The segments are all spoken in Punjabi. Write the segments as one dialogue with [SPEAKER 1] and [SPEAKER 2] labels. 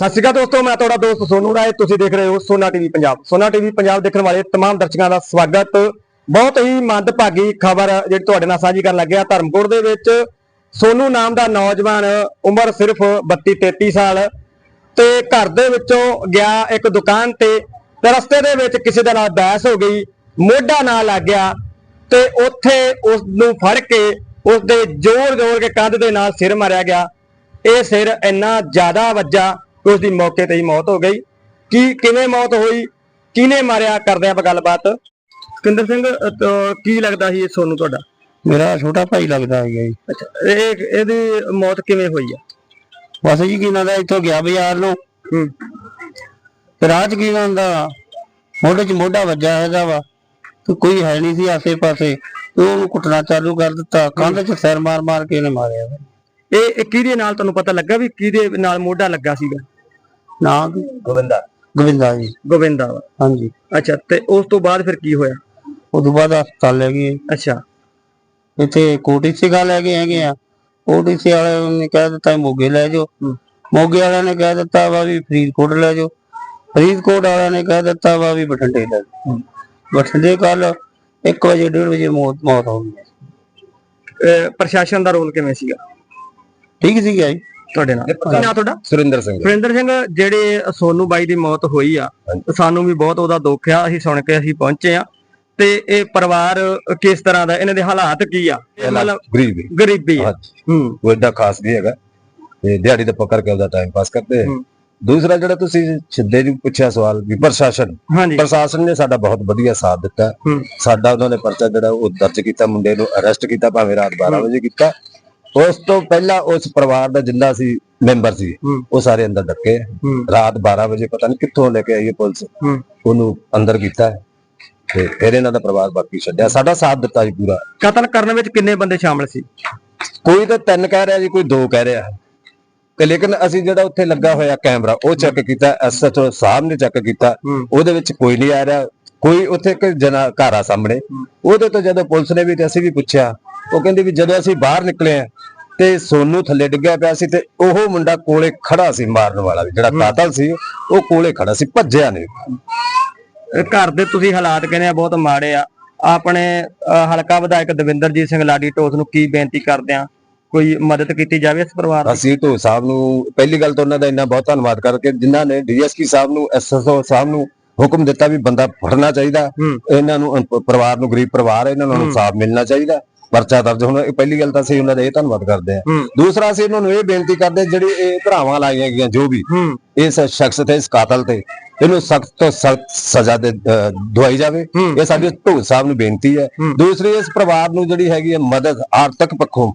[SPEAKER 1] ਸਤਿ ਸ਼੍ਰੀ ਅਕਾਲ ਦੋਸਤੋ ਮੈਂ ਤੁਹਾਡਾ ਦੋਸਤ ਸੋਨੂ ਰਾਏ ਤੁਸੀਂ ਦੇਖ ਰਹੇ ਹੋ ਸੋਨਾ ਟੀਵੀ ਪੰਜਾਬ ਸੋਨਾ ਟੀਵੀ ਪੰਜਾਬ ਦੇਖਣ ਵਾਲੇ तमाम ਦਰਸ਼ਕਾਂ ਦਾ ਸਵਾਗਤ ਬਹੁਤ ਹੀ ਮੰਦਭਾਗੀ ਖਬਰ ਜਿਹੜੀ ਤੁਹਾਡੇ ਨਾਲ ਸਾਂਝੀ ਕਰਨ ਲੱਗਿਆ ਧਰਮਕੋਟ ਦੇ ਵਿੱਚ ਸੋਨੂ ਨਾਮ ਦਾ ਨੌਜਵਾਨ ਉਮਰ ਸਿਰਫ 32 33 ਸਾਲ ਤੇ ਘਰ ਦੇ ਵਿੱਚੋਂ ਗਿਆ ਇੱਕ ਦੁਕਾਨ ਤੇ ਤੇ ਰਸਤੇ ਦੇ ਵਿੱਚ ਕਿਸੇ ਦੇ ਨਾਲ ਬਹਿਸ ਹੋ ਗਈ ਮੋਢਾ ਨਾਲ ਲੱਗ ਗਿਆ ਤੇ ਉੱਥੇ ਉਸ ਨੂੰ ਫੜ ਕੇ ਉਸ ਦੇ ਜ਼ੋਰ-ਜ਼ੋਰ ਕੇ ਕੰਧ ਦੇ ਨਾਲ ਸਿਰ ਮਾਰਿਆ ਗਿਆ ਇਹ ਸਿਰ ਇੰਨਾ ਜ਼ਿਆਦਾ ਵੱਜਾ ਕਿ ਉਸ ਦੀ ਮੌਕੇ ਤੇ ਹੀ ਮੌਤ ਹੋ ਗਈ। ਕੀ ਕਿਵੇਂ ਮੌਤ ਹੋਈ? ਕਿਹਨੇ ਮਾਰਿਆ? ਕਰਦੇ ਆਪਾਂ ਗੱਲਬਾਤ। ਕਿੰਦਰ ਸਿੰਘ ਅਹ, ਕੀ ਲੱਗਦਾ ਸੀ ਇਹ ਸੋਨੂੰ ਤੁਹਾਡਾ?
[SPEAKER 2] ਮੇਰਾ ਛੋਟਾ ਭਾਈ ਲੱਗਦਾ ਹੈ ਜੀ।
[SPEAKER 1] ਅੱਛਾ ਇਹ ਇਹਦੀ ਮੌਤ ਕਿਵੇਂ ਹੋਈ ਆ?
[SPEAKER 2] ਬਸ ਜੀ ਕੀ ਨਾਂ ਦਾ ਇੱਥੋਂ ਗਿਆ ਬਾਜ਼ਾਰ ਨੂੰ।
[SPEAKER 1] ਹੂੰ।
[SPEAKER 2] ਤੇ ਰਾਹ ਚ ਕੀ ਨਾਂ ਦਾ? ਮੋਢੇ 'ਚ ਮੋਢਾ ਵੱਜਾ ਹੈਗਾ ਵਾ। ਤੇ ਕੋਈ ਹੈ ਨਹੀਂ ਸੀ ਆਸੇ ਪਾਸੇ ਤੇ ਉਹਨੂੰ ਕੁੱਟਣਾ ਚਾਲੂ ਕਰ ਦਿੱਤਾ। ਕੰਧ 'ਚ ਸਿਰ ਮਾਰ ਮਾਰ ਕੇ ਇਹਨੇ ਮਾਰਿਆ। ਵਾ।
[SPEAKER 1] ਇਹ ਇਹ ਕਿਹਦੇ ਨਾਲ ਤੁਹਾਨੂੰ ਪਤਾ ਲੱਗਾ ਵੀ ਕਿਹਦੇ ਨਾਲ ਮੋਢਾ ਲੱਗਾ ਸੀਗਾ?
[SPEAKER 2] ਨਾਂ ਕੀ?
[SPEAKER 1] ਗੋਬਿੰਦਾ
[SPEAKER 2] ਗੋਵਿੰਦਾ ਜੀ।
[SPEAKER 1] ਗੋਬਿੰਦਾ ਵਾ।
[SPEAKER 2] ਹਾਂਜੀ।
[SPEAKER 1] ਅੱਛਾ ਤੇ ਉਸ ਤੋਂ ਬਾਅਦ ਫਿਰ ਕੀ ਹੋਇਆ?
[SPEAKER 2] ਉਦੋਂ ਬਾਅਦ ਹਸਪਤਾਲ ਲੈ ਗਏ।
[SPEAKER 1] ਅੱਛਾ।
[SPEAKER 2] ਇੱਥੇ ਕੋਟੀ ਸਿਗਾ ਲੈ ਗਏ ਹੈਗੇ ਆ। ਕੋਟੀ ਸੇ ਵਾਲੇ ਨੇ ਕਹਿ ਦਿੱਤਾ ਮੋਗੇ ਲੈ ਜਾਓ।
[SPEAKER 1] ਹੂੰ।
[SPEAKER 2] ਮੋਗੇ ਵਾਲਿਆਂ ਨੇ ਕਹਿ ਦਿੱਤਾ ਵਾ ਵੀ ਫਰੀਦਕੋਟ ਲੈ ਜਾਓ। ਫਰੀਦਕੋਟ ਵਾਲਿਆਂ ਨੇ ਕਹਿ ਦਿੱਤਾ ਵਾ ਵੀ ਬਠਿੰਡੇ ਲੈ ਜਾਓ। ਬਠਿੰਡੇ ਕੱਲ 1 ਵਜੇ 1:30 ਵਜੇ ਮੌਤ ਮੌਤ ਹੋ ਗਈ।
[SPEAKER 1] ਅਹ, ਪ੍ਰਸ਼ਾਸਨ ਦਾ ਰੋਲ ਕਿਵੇਂ ਸੀਗਾ?
[SPEAKER 2] ਠੀਕ ਸੀ ਜੀ।
[SPEAKER 1] ਤੁਹਾਡੇ ਨਾਲ। ਕੀ ਨਾਂ ਤੁਹਾਡਾ?
[SPEAKER 3] ਸੁਰਿੰਦਰ ਸਿੰਘ।
[SPEAKER 1] ਸੁਰਿੰਦਰ ਸਿੰਘ ਜਿਹੜੇ ਸੋਨੂ ਬਾਈ ਦੀ ਮੌਤ ਹੋਈ ਆ ਸਾਨੂੰ ਵੀ ਬਹੁਤ ਉਹਦਾ ਦੁੱਖ ਆ ਅਸੀਂ ਸੁਣ ਕੇ ਅਸੀਂ ਪਹੁੰਚੇ ਆ। ਤੇ ਇਹ ਪਰਿਵਾਰ ਕਿਸ ਤਰ੍ਹਾਂ ਦਾ ਇਹਨਾਂ ਦੇ ਹਾਲਾਤ ਕੀ ਆ?
[SPEAKER 3] ਗਰੀਬ।
[SPEAKER 1] ਗਰੀਬੀ ਹੂੰ।
[SPEAKER 3] ਉਹ ਏਡਾ ਖਾਸ ਨਹੀਂ ਹੈਗਾ। ਤੇ ਦਿਹਾੜੀ ਦਾ ਪਕੜ ਕੇ ਉਹਦਾ ਟਾਈਮ ਪਾਸ ਕਰਦੇ। ਦੂਸਰਾ ਜਿਹੜਾ ਤੁਸੀਂ ਸਿੱਧੇ ਜੀ ਪੁੱਛਿਆ ਸਵਾਲ ਵੀ ਪ੍ਰਸ਼ਾਸਨ। ਪ੍ਰਸ਼ਾਸਨ ਨੇ ਸਾਡਾ ਬਹੁਤ ਵਧੀਆ ਸਾਥ ਦਿੱਤਾ। ਸਾਡਾ ਉਹਨਾਂ ਨੇ ਪਰਚਾ ਜਿਹੜਾ ਉਹ ਦਰਜ ਕੀਤਾ ਮੁੰਡੇ ਨੂੰ ਅਰੈਸਟ ਕੀਤਾ ਭਾਵੇਂ ਰਾਤ 12 ਵਜੇ ਕੀਤਾ। ਉਸ ਤੋਂ ਪਹਿਲਾਂ ਉਸ ਪਰਿਵਾਰ ਦਾ ਜਿੰਦਾ ਸੀ ਮੈਂਬਰ ਸੀ ਉਹ ਸਾਰੇ ਅੰਦਰ ਡੱਕੇ। ਰਾਤ 12 ਵਜੇ ਪਤਾ ਨਹੀਂ ਕਿੱਥੋਂ ਲੈ ਕੇ ਆਈ ਪੁਲਿਸ। ਉਹਨੂੰ ਅੰਦਰ ਕੀਤਾ ਤੇ ਫਿਰ ਇਹਨਾਂ ਦਾ ਪਰਿਵਾਰ ਬਾਕੀ ਛੱਡਿਆ। ਸਾਡਾ ਸਾਥ ਦਿੱਤਾ ਜੀ ਪੂਰਾ।
[SPEAKER 1] ਕਤਲ ਕਰਨ ਵਿੱਚ ਕਿੰਨੇ ਬੰਦੇ ਸ਼ਾਮਲ ਸੀ?
[SPEAKER 3] ਕੋਈ ਤਾਂ ਤਿੰਨ ਕਹਿ ਰਿਹਾ ਜੀ ਕੋਈ ਦੋ ਕਹਿ ਰਿਹਾ। ਤੇ ਲੇਕਿਨ ਅਸੀਂ ਜਿਹੜਾ ਉੱਥੇ ਲੱਗਾ ਹੋਇਆ ਕੈਮਰਾ ਉਹ ਚੈੱਕ ਕੀਤਾ ਐਸਐਚਓ ਸਾਹਿਬ ਨੇ ਚੈੱਕ ਕੀਤਾ। ਉਹਦੇ ਵਿੱਚ ਕੋਈ ਨਹੀਂ ਆ ਰਿਹਾ। ਕੋਈ ਉੱਥੇ ਇੱਕ ਜਨਾ ਘਰ ਆ ਸਾਹਮਣੇ ਉਹਦੇ ਤੋਂ ਜਦੋਂ ਪੁਲਿਸ ਨੇ ਵੀ ਤੇ ਅਸੀਂ ਵੀ ਪੁੱਛਿਆ ਉਹ ਕਹਿੰਦੀ ਵੀ ਜਦੋਂ ਅਸੀਂ ਬਾਹਰ ਨਿਕਲੇ ਆ ਤੇ ਸੋਨੂੰ ਥੱਲੇ ਡਿੱਗਿਆ ਪਿਆ ਸੀ ਤੇ ਉਹ ਮੁੰਡਾ ਕੋਲੇ ਖੜਾ ਸੀ ਮਾਰਨ ਵਾਲਾ ਜਿਹੜਾ ਕਾਤਲ ਸੀ ਉਹ ਕੋਲੇ ਖੜਾ ਸੀ ਭੱਜਿਆ ਨਹੀਂ।
[SPEAKER 1] ਘਰ ਦੇ ਤੁਸੀਂ ਹਾਲਾਤ ਕਹਿੰਦੇ ਆ ਬਹੁਤ ਮਾੜੇ ਆ। ਆਪਣੇ ਹਲਕਾ ਵਿਧਾਇਕ ਦਵਿੰਦਰਜੀਤ ਸਿੰਘ ਲਾਡੀ ਟੋਸ ਨੂੰ ਕੀ ਬੇਨਤੀ ਕਰਦੇ ਆ? ਕੋਈ ਮਦਦ ਕੀਤੀ ਜਾਵੇ ਇਸ ਪਰਿਵਾਰ ਦੀ?
[SPEAKER 3] ਅਸੀਂ ਢੋ ਸਾਹਿਬ ਨੂੰ ਪਹਿਲੀ ਗੱਲ ਤਾਂ ਉਹਨਾਂ ਦਾ ਇੰਨਾ ਬਹੁਤ ਧੰਨਵਾਦ ਕਰਕੇ ਜਿਨ੍ਹਾਂ ਨੇ ਡੀਐਸਪੀ ਸਾਹਿਬ ਨੂੰ ਐਸਐਸਓ ਸਾਹਿਬ ਨੂੰ ਹੁਕਮ ਦਿੱਤਾ ਵੀ ਬੰਦਾ ਫੜਨਾ ਚਾਹੀਦਾ। ਇਹਨਾਂ ਨੂੰ ਪਰਿਵਾਰ ਨੂੰ ਗਰੀਬ ਪਰਿਵਾਰ ਇਹਨਾਂ ਨੂੰ। ਇਨਸਾਫ ਮਿਲਣਾ ਚਾਹੀਦਾ। ਪਰਚਾ ਦਰਜ ਹੋਣਾ ਇਹ ਪਹਿਲੀ ਗੱਲ ਤਾਂ ਅਸੀਂ ਉਹਨਾਂ ਦਾ ਇਹ ਧੰਨਵਾਦ ਕਰਦੇ ਹੂੰ। ਦੂਸਰਾ ਅਸੀਂ ਇਹਨਾਂ ਨੂੰ ਇਹ ਬੇਨਤੀ ਕਰਦੇ ਜਿਹੜੀ ਇਹ ਧਰਾਵਾਂ ਲਾਈਆਂ ਗਈਆਂ ਜੋ ਵੀ ਇਸ ਸ਼ਖਸ ਤੇ ਇਸ ਕਾਤਲ ਤੇ ਇਹਨੂੰ ਸਖਤ ਤੋਂ ਸਖਤ ਸਜ਼ਾ ਦੇ ਦਵਾਈ ਜਾਵੇ। ਇਹ ਸਾਡੀ ਢੋਲ ਸਾਹਿਬ ਨੂੰ ਬੇਨਤੀ ਹੈ। ਦੂਸਰੀ ਇਸ ਪਰਿਵਾਰ ਨੂੰ ਜਿਹੜੀ ਹੈਗੀ ਹੈ ਮਦਦ ਆਰਥਿਕ ਪੱਖੋਂ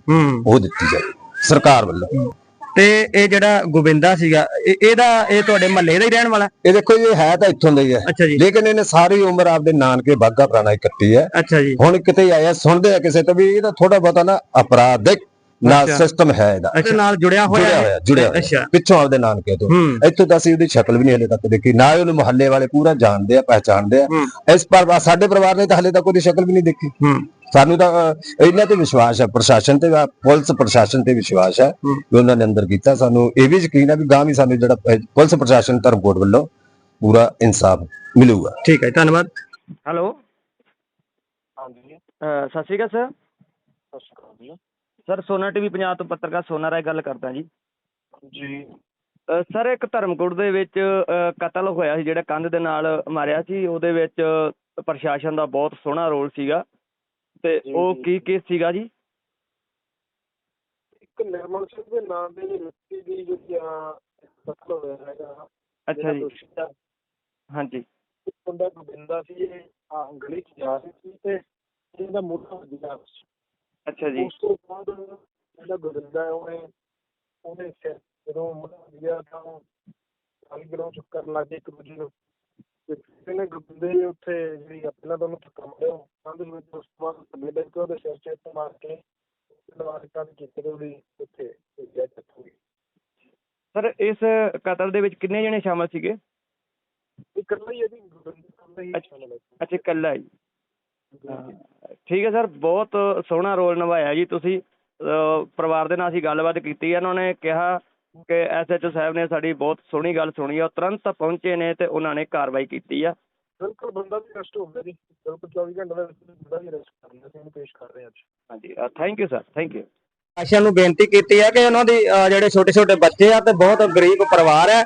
[SPEAKER 3] ਉਹ ਦਿੱਤੀ ਜਾਵੇ। ਸਰਕਾਰ ਵੱਲੋਂ।
[SPEAKER 1] ਤੇ ਇਹ ਜਿਹੜਾ ਗੋਬਿੰਦਾ ਸੀਗਾ ਇਹ- ਇਹਦਾ ਇਹ ਤੁਹਾਡੇ ਮਹੱਲੇ ਦਾ ਹੀ ਰਹਿਣ ਵਾਲਾ?
[SPEAKER 3] ਇਹ ਦੇਖੋ ਜੀ, ਇਹ ਹੈ ਤਾਂ ਇੱਥੋਂ ਦਾ ਹੀ ਹੈ।
[SPEAKER 1] ਅੱਛਾ ਜੀ।
[SPEAKER 3] ਲੇਕਿਨ ਇਹਨੇ ਸਾਰੀ ਉਮਰ ਆਪਦੇ ਨਾਨਕੇ ਬਾਗਾ ਪੁਰਾਣਾ ਹੀ ਕੱਟੀ ਹੈ।
[SPEAKER 1] ਅੱਛਾ ਜੀ।
[SPEAKER 3] ਹੁਣ ਕਿਤੇ ਆਇਆ ਸੁਣਦੇ ਆ ਕਿਸੇ ਤੋਂ ਵੀ ਇਹਦਾ ਥੋੜਾ ਬਹੁਤਾ ਨਾ ਅਪਰਾਧਿਕ ਨਾ
[SPEAKER 1] ਅੱਛਾ।
[SPEAKER 3] ਸਿਸਟਮ ਹੈ ਇਹਦਾ।
[SPEAKER 1] ਅੱਛਾ ਨਾਲ ਜੁੜਿਆ ਹੋਇਆ
[SPEAKER 3] ਜੁੜਿਆ
[SPEAKER 1] ਹੈ?
[SPEAKER 3] ਹੋਇਆ ਜੁੜਿਆ ਹੋਇਆ। ਪਿੱਛੋਂ ਆਪਦੇ ਨਾਨਕੇ ਤੋਂ।
[SPEAKER 1] ਹੂੰ।
[SPEAKER 3] ਇੱਥੋਂ ਤਾਂ ਅਸੀਂ ਉਹਦੀ ਸ਼ਕਲ ਵੀ ਨਹੀਂ ਹਲੇ ਤੱਕ ਦੇਖੀ ਨਾ ਹੀ ਉਹਨੂੰ ਮੁਹੱਲੇ ਵਾਲੇ ਪੂਰਾ ਜਾਣਦੇ ਆ ਪਹਿਚਾਣਦੇ ਆ।
[SPEAKER 1] ਹੂੰ।
[SPEAKER 3] ਇਸ ਪਰ ਸਾਡੇ ਪਰਿਵਾਰ ਨੇ ਤਾਂ ਹਲੇ ਤੱਕ ਉਹਦੀ ਸ਼ਕਲ ਵੀ ਨਹੀਂ ਦੇਖੀ।
[SPEAKER 1] ਹੂੰ।
[SPEAKER 3] ਸਾਨੂੰ ਤਾਂ ਇਹਨਾਂ ਤੇ ਵਿਸ਼ਵਾਸ ਹੈ ਪ੍ਰਸ਼ਾਸਨ ਤੇ ਵਾ- ਪੁਲਿਸ ਪ੍ਰਸ਼ਾਸਨ ਤੇ ਵਿਸ਼ਵਾਸ ਹੈ। ਵੀ ਉਹਨਾਂ ਨੇ ਅੰਦਰ ਕੀਤਾ। ਸਾਨੂੰ ਇਹ ਵੀ ਯਕੀਨ ਹੈ ਵੀ ਗਾਂ ਵੀ ਸਾਨੂੰ ਜਿਹੜਾ ਪੁਲਿਸ ਪ੍ਰਸ਼ਾਸਨ ਧਰਮਕੋਟ ਵੱਲੋਂ ਪੂਰਾ ਇਨਸਾਫ ਮਿਲੂਗਾ।
[SPEAKER 1] ਠੀਕ ਹੈ ਧੰਨਵਾਦ। ਹੈਲੋ।
[SPEAKER 4] ਹਾਂਜੀ।
[SPEAKER 1] ਸਤਿ ਸ਼੍ਰੀ ਅਕਾਲ ਸਰ।
[SPEAKER 4] ਸਤਿ ਸ਼੍ਰੀ ਅਕਾਲ ਜੀ।
[SPEAKER 1] ਸਰ ਸੋਨਾ ਟੀਵੀ ਪੰਜਾਬ ਤੋਂ ਪੱਤਰਕਾਰ ਸੋਨਾ ਰਾਏ ਗੱਲ ਕਰਦਾ ਜੀ। ਸਰ ਇੱਕ ਧਰਮਕੋਟ ਦੇ ਵਿੱਚ ਕਤਲ ਹੋਇਆ ਸੀ ਜਿਹੜਾ ਕੰਧ ਦੇ ਨਾਲ ਮਾਰਿਆ ਸੀ। ਉਹਦੇ ਵਿੱਚ ਪ੍ਰਸ਼ਾਸਨ ਦਾ ਬਹੁਤ ਸੋਹਣਾ ਰੋਲ ਸੀਗਾ। ਤੇ ਉਹ। ਕੀ ਕੇਸ ਸੀਗਾ ਜੀ?
[SPEAKER 4] ਇੱਕ ਨਿਰਮਲ ਸਿੰਘ ਦੇ ਨਾਮ ਦੇ ਵਿਅਕਤੀ ਦੀ ਜਿਹੜੀ ਕਤਲ ਹੋਇਆ ਹੈਗਾ।
[SPEAKER 1] ਅੱਛਾ ਜੀ। ਹਾਂਜੀ।
[SPEAKER 4] ਇੱਕ ਮੁੰਡਾ ਗੋਬਿੰਦਾ ਸੀ ਇਹ ਆ ਗਲੀ ਚ ਜਾ ਰਿਹਾ ਸੀ ਤੇ ਇਹਦਾ ਮੋਢਾ ਵੱਜਿਆ
[SPEAKER 1] ਅੱਛਾ ਜੀ।
[SPEAKER 4] ਉਸ ਤੋਂ ਬਾਅਦ ਜਿਹੜਾ ਗੋਬਿੰਦਾ ਹੈ ਉਹਨੇ ਉਹਨੇ ਸਿਰ ਜਦੋਂ ਮੋਢਾ ਵੱਜਿਆ ਤਾਂ ਉਹ ਗਾਲੀ ਗਲੋਂ ਚੁੱਕ ਕਰਨ ਲੱਗ ਗਏ ਇੱਕ ਦੂਜੇ ਨੂੰ। ਤੇ ਫਿਰ ਇਹਨੇ ਗੋਬਿੰਦੇ ਨੇ ਉੱਥੇ ਜਿਹੜੀ ਆ ਪਹਿਲਾਂ ਤਾਂ ਉਹਨੂੰ ਧੱਕਾ ਮਾਰਿਆ। ਕੰਧ ਦੇ ਵਿੱਚ ਉਸ ਤੋਂ ਬਾਅਦ ਥੱਲੇ ਡਿੱਗ ਕੇ ਉਹਦੇ ਸਿਰ 'ਚ ਇੱਟ ਮਾਰ ਕੇ ਉੱਥੇ
[SPEAKER 1] ਇਸ ਕਤਲ ਦੇ ਵਿੱਚ ਕਿੰਨੇ ਜਣੇ ਸ਼ਾਮਲ ਸੀਗੇ?
[SPEAKER 4] ਇਕੱਲਾ ਹੀ ਹੀ
[SPEAKER 1] ਅੱਛਾ।
[SPEAKER 4] ਸ਼ਾਮਲ ਹੈ।
[SPEAKER 1] ਅੱਛਾ ਇਕੱਲਾ ਜੀ ਹਾਂ, ਠੀਕ ਹੈ ਸਰ ਬਹੁਤ ਸੋਹਣਾ ਰੋਲ ਨਿਭਾਇਆ ਜੀ ਤੁਸੀਂ। ਪਰਿਵਾਰ ਦੇ ਨਾਲ ਅਸੀਂ ਗੱਲਬਾਤ ਕੀਤੀ ਹੈ ਉਹਨਾਂ ਨੇ ਕਿਹਾ ਕਿ ਐਸਐਚਓ ਸਾਹਿਬ ਨੇ ਸਾਡੀ ਬਹੁਤ ਸੋਹਣੀ ਗੱਲ ਸੁਣੀ ਆ ਤੁਰੰਤ ਪਹੁੰਚੇ ਨੇ ਤੇ ਉਹਨਾਂ ਨੇ ਕਾਰਵਾਈ ਕੀਤੀ ਆ।
[SPEAKER 4] ਬਿਲਕੁਲ ਬੰਦਾ ਵੀ ਅਰੈਸਟ ਹੋ ਗਿਆ ਜੀ। ਬਿਲਕੁਲ 24 ਘੰਟੇ ਦੇ ਵਿੱਚ ਬੰਦਾ ਵੀ ਅਰੈਸਟ ਕਰ ਲਿਆ ਸੀ ਉਹਨੂੰ ਪੇਸ਼ ਕਰ ਰਹੇ ਹਾਂ ਅੱਜ।
[SPEAKER 1] ਹਾਂਜੀ thank you sir thank you Asha ਨੂੰ ਬੇਨਤੀ ਕੀਤੀ ਹੈ ਕਿ ਉਹਨਾਂ ਦੀ ਜਿਹੜੇ ਛੋਟੇ ਛੋਟੇ ਬੱਚੇ ਆ ਤੇ ਬਹੁਤ ਗਰੀਬ ਪਰਿਵਾਰ ਹੈ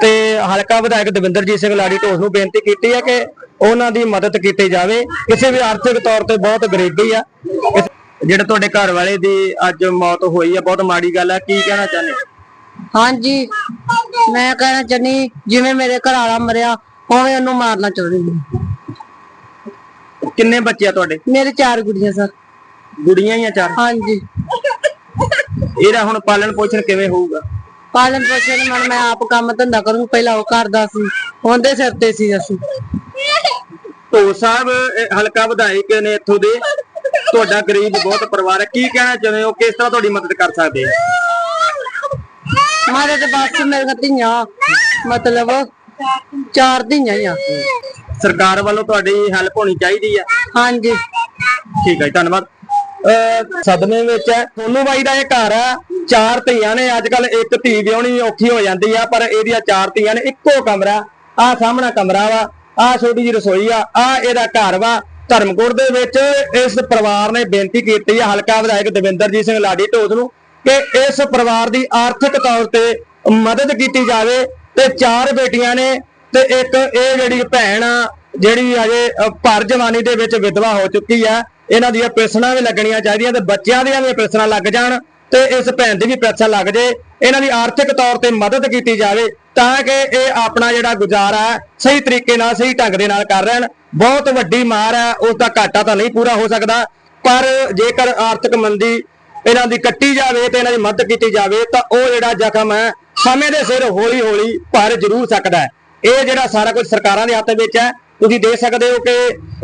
[SPEAKER 1] ਤੇ ਹਲਕਾ ਵਿਧਾਇਕ ਦਵਿੰਦਰਜੀਤ ਸਿੰਘ ਲਾੜੀ ਢੋਸ ਨੂੰ ਬੇਨਤੀ ਕੀਤੀ ਹੈ ਕਿ ਉਹਨਾਂ ਦੀ ਮਦਦ ਕੀਤੀ ਜਾਵੇ। ਕਿਸੇ ਵੀ ਆਰਥਿਕ ਤੌਰ ਤੇ ਬਹੁਤ ਗਰੀਬੀ ਆ। ਜਿਹੜੇ ਤੁਹਾਡੇ ਘਰ ਵਾਲੇ ਦੀ ਅੱਜ ਮੌਤ ਹੋਈ ਆ ਬਹੁਤ ਮਾੜੀ ਗੱਲ ਆ ਕੀ ਕਹਿਣਾ ਚਾਹੁੰਦੇ
[SPEAKER 5] ਹਾਂਜੀ। ਮੈਂ ਕਹਿਣਾ ਚਾਹਨੀ ਜਿਵੇਂ ਮੇਰੇ ਘਰ ਵਾਲਾ ਮਰਿਆ ਉਵੇਂ ਉਹਨੂੰ ਮਾਰਨਾ ਚਾਹੁੰਦੀ ਹਾਂ।
[SPEAKER 1] ਕਿੰਨੇ ਬੱਚੇ ਆ ਤੁਹਾਡੇ?
[SPEAKER 5] ਮੇਰੇ ਚਾਰ ਗੁੜੀਆਂ ਸਰ।
[SPEAKER 1] ਗੁੜੀਆਂ ਹੀ ਆ ਚਾਰ?
[SPEAKER 5] ਹਾਂਜੀ।
[SPEAKER 1] ਇਹਦਾ ਹੁਣ ਪਾਲਣ ਪੋਸ਼ਣ ਕਿਵੇਂ ਹੋਊਗਾ?
[SPEAKER 5] ਪਾਲਣ ਪੋਸ਼ਣ ਮਨ ਮੈਂ ਆਪ ਕੰਮ ਧੰਦਾ ਕਰੂੰ ਪਹਿਲਾਂ ਉਹ ਕਰਦਾ ਸੀ ਉਹਦੇ ਸਿਰ ਤੇ ਸੀ ਅਸੀਂ।
[SPEAKER 1] ਢੋ ਸਾਹਿਬ ਇਹ ਹਲਕਾ ਵਿਧਾਇਕ ਨੇ ਇੱਥੋਂ ਦੇ। ਤੁਹਾਡਾ ਗਰੀਬ ਬਹੁਤ ਪਰਿਵਾਰ ਹੈ। ਕੀ ਕਹਿਣਾ ਚਾਹੁੰਦੇ ਹੋ? ਕਿਸ ਤਰ੍ਹਾਂ ਤੁਹਾਡੀ ਮਦਦ ਕਰ ਸਕਦੇ ਆ?
[SPEAKER 5] ਮਾਰੇ ਤੇ ਬਸ ਮੇਰੀਆਂ ਧੀਆਂ ਮਤਲਬ ਚਾਰ ਧੀਆਂ ਹੀ ਆ।
[SPEAKER 1] ਸਰਕਾਰ ਵੱਲੋਂ ਤੁਹਾਡੀ ਹੈਲਪ ਹੋਣੀ ਚਾਹੀਦੀ ਆ?
[SPEAKER 5] ਹਾਂਜੀ।
[SPEAKER 1] ਠੀਕ ਹੈ ਜੀ, ਧੰਨਵਾਦ। ਅਹ ਸਦਮੇ ਵਿੱਚ ਹੈ। ਸੋਨੂ ਬਾਈ ਦਾ ਇਹ ਘਰ ਆ। ਚਾਰ ਧੀਆਂ ਨੇ ਅੱਜ ਕੱਲ ਇੱਕ ਧੀ ਵਿਆਹਣੀ ਔਖੀ ਹੋ ਜਾਂਦੀ ਆ ਪਰ ਇਹਦੀਆਂ ਚਾਰ ਧੀਆਂ ਨੇ ਇੱਕੋ ਕਮਰਾ ਆ ਸਾਹਮਣਾ ਕਮਰਾ ਵਾ ਆ ਛੋਟੀ ਜਿਹੀ ਰਸੋਈ ਆ ਆ ਇਹਦਾ ਘਰ ਵਾ। ਧਰਮਕੋਟ ਦੇ ਵਿੱਚ ਇਸ ਪਰਿਵਾਰ ਨੇ ਬੇਨਤੀ ਕੀਤੀ ਆ ਹਲਕਾ ਵਿਧਾਇਕ ਦਵਿੰਦਰਜੀਤ ਸਿੰਘ ਲਾਡੀ ਢੋਸ ਨੂੰ ਕਿ ਇਸ ਪਰਿਵਾਰ ਦੀ ਆਰਥਿਕ ਤੌਰ ਤੇ ਮਦਦ ਕੀਤੀ ਜਾਵੇ ਤੇ ਚਾਰ ਬੇਟੀਆਂ ਨੇ ਤੇ ਇੱਕ ਇਹ ਜਿਹੜੀ ਭੈਣ ਆ ਜਿਹੜੀ ਅਜੇ ਭਰ ਜਵਾਨੀ ਦੇ ਵਿੱਚ ਵਿਧਵਾ ਹੋ ਚੁੱਕੀ ਆ ਇਹਨਾਂ ਦੀਆਂ ਪੈਨਸ਼ਨਾਂ ਵੀ ਲੱਗਣੀਆਂ ਚਾਹੀਦੀਆਂ ਤੇ ਬੱਚਿਆਂ ਦੀਆਂ ਵੀ ਪੈਨਸ਼ਨਾਂ ਲੱਗ ਜਾਣ ਤੇ ਇਸ ਭੈਣ ਦੀ ਵੀ ਪੈਨਸ਼ਨ ਲੱਗ ਜੇ। ਇਹਨਾਂ ਦੀ ਆਰਥਿਕ ਤੌਰ ਤੇ ਮਦਦ ਕੀਤੀ ਜਾਵੇ ਤਾਂ ਕਿ ਇਹ ਆਪਣਾ ਜਿਹੜਾ ਗੁਜ਼ਾਰਾ ਹੈ, ਸਹੀ ਤਰੀਕੇ ਨਾਲ ਸਹੀ ਢੰਗ ਦੇ ਨਾਲ ਕਰ ਰਹਿਣ। ਬਹੁਤ ਵੱਡੀ ਮਾਰ ਹੈ ਉਸ ਦਾ ਘਾਟਾ ਤਾਂ ਨਹੀਂ ਪੂਰਾ ਹੋ ਸਕਦਾ ਪਰ ਜੇਕਰ ਆਰਥਿਕ ਮੰਦੀ ਇਹਨਾਂ ਦੀ ਕੱਟੀ ਜਾਵੇ ਤੇ ਇਹਨਾਂ ਦੀ ਮਦਦ ਕੀਤੀ ਜਾਵੇ, ਤਾਂ ਉਹ ਜਿਹੜਾ ਜ਼ਖਮ ਹੈ, ਸਮੇਂ ਦੇ ਸਿਰ ਹੌਲੀ ਹੌਲੀ ਭਰ ਜ਼ਰੂਰ ਸਕਦਾ ਹੈ। ਇਹ ਜਿਹੜਾ ਸਾਰਾ ਕੁਝ ਸਰਕਾਰਾਂ ਦੇ ਹੱਥ ਵਿੱਚ ਹੈ, ਤੁਸੀਂ ਦੇਖ ਸਕਦੇ ਹੋ ਕਿ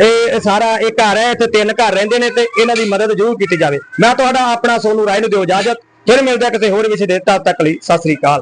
[SPEAKER 1] ਇਹ ਸਾਰਾ ਇਹ ਘਰ ਹੈ, ਇੱਥੇ ਤਿੰਨ ਘਰ ਰਹਿੰਦੇ ਨੇ ਤੇ ਇਹਨਾਂ ਦੀ ਮਦਦ ਜ਼ਰੂਰ ਕੀਤੀ ਜਾਵੇ। ਮੈਂ ਤੁਹਾਡਾ ਆਪਣਾ ਸੋਨੂ ਰਾਏ ਨੂੰ ਦਿਓ ਇਜਾਜ਼ਤ। ਫਿਰ ਮਿਲਦਾ ਕਿਸੇ ਹੋਰ ਵਿਸ਼ੇ ਦੇ ਤਦ ਤੱਕ ਲਈ। ਸਤਿ ਸ੍ਰੀ ਅਕਾਲ।